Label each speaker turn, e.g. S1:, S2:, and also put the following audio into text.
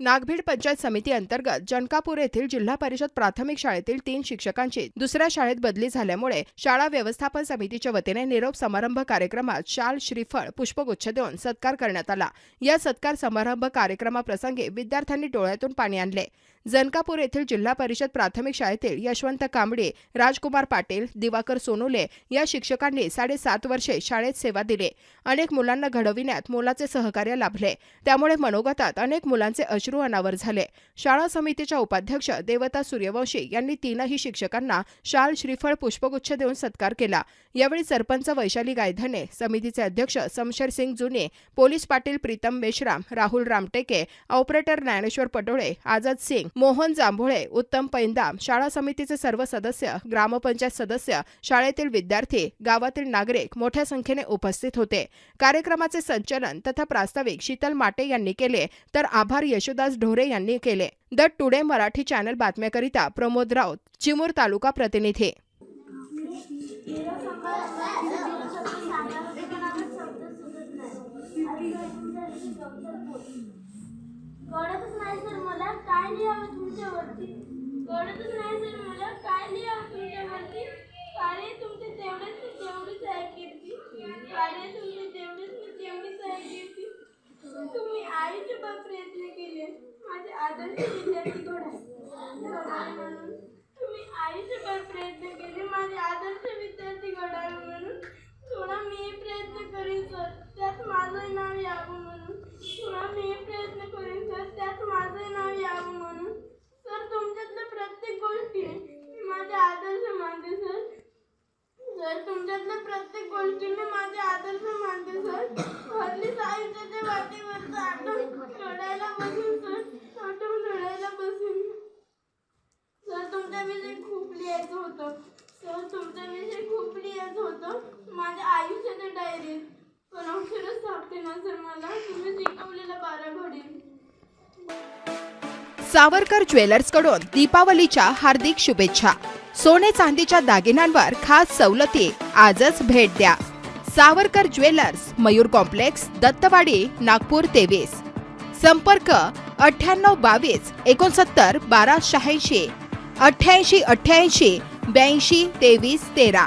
S1: नागभीड पंचायत समिती अंतर्गत जनकापूर येथील जिल्हा परिषद प्राथमिक शाळेतील तीन शिक्षकांची दुसऱ्या शाळेत बदली झाल्यामुळे शाळा व्यवस्थापन समितीच्या वतीने निरोप समारंभ कार्यक्रमात शाल श्रीफळ पुष्पगुच्छ देऊन सत्कार करण्यात आला. या सत्कार समारंभ कार्यक्रमाप्रसंगी विद्यार्थ्यांनी डोळ्यातून पाणी आणले. जनकापूर येथील जिल्हा परिषद प्राथमिक शाळेतील यशवंत कांबळे राजकुमार पाटील दिवाकर सोनुले या शिक्षकांनी साडेसात वर्षे शाळेत सेवा दिली. अनेक मुलांना घडविण्यात मोलाचे सहकार्य लाभले. त्यामुळे मनोगतात अनेक मुलांचे अश्रू अनावर झाले. शाळा समितीच्या उपाध्यक्ष देवता सूर्यवंशी यांनी तीनही शिक्षकांना शाल श्रीफळ पुष्पगुच्छ देऊन सत्कार केला. यावेळी सरपंच वैशाली गायधने समितीचे अध्यक्ष समशेर सिंग जुने पोलीस पाटील प्रीतम मेश्राम राहुल रामटेके ऑपरेटर ज्ञानेश्वर पटोळे आझाद सिंग मोहन जांभोळे उत्तम पैंदाम शाळा समितीचे सर्व सदस्य ग्रामपंचायत सदस्य शाळेतील विद्यार्थी गावातील नागरिक मोठ्या संख्येने उपस्थित होते. कार्यक्रमाचे संचलन तथा प्रास्ताविक शीतल माटे यांनी केले. तर आभार यशोदास ढोरे यांनी केले. द टुडे मराठी चॅनल बातम्याकरिता प्रमोद राऊत चिमूर तालुका प्रतिनिधी.
S2: कळतच नाही सर मला काय लिहावं तुमच्यावरती? कळतच नाही सर मला काय लिहावं तुमच्यावरती? तुम्ही आयुष्यभर प्रयत्न केले. माझे आदर्श विद्यार्थी घडा. आहे म्हणून. तुम्ही आयुष्यभर प्रयत्न केले माझे आदर्श विद्यार्थी घडावे म्हणून. थोडा मी प्रयत्न करीन सर. त्यात माझं नाव यावं म्हणून. थोडा मी प्रयत्न करीन सर. त्यात माझं नाव यावं म्हणून. सर तुमच्यातल्या प्रत्येक गोष्टी मी माझे आदर्श मानते सर. सर तुमच्यातल्या प्रत्येक गोष्टीने माझे आदर्श मानते सर. हल्ली साहित्याच्या वाटेवरचं रडायला बसून सर रडायला बसून सर खूप लिहायचं होतं. सर खूप लिहायचं होतं. माझ्या आयुष्याच्या डायरीत पण अक्षरच सापते ना सर मला. तुम्ही शिकवलेलं बारा
S1: सावरकर ज्वेलर्सकडून दीपावलीच्या हार्दिक शुभेच्छा. सोने चांदीच्या दागिन्यांवर खास सवलती. आजच भेट द्या. सावरकर ज्वेलर्स मयूर कॉम्प्लेक्स दत्तवाडी नागपूर तेवीस. संपर्क अठ्ठ्याण्णव बावीस एकोणसत्तर बारा शहाऐंशी अठ्ठ्याऐंशी अठ्ठ्याऐंशी ब्याऐंशी तेवीस तेरा.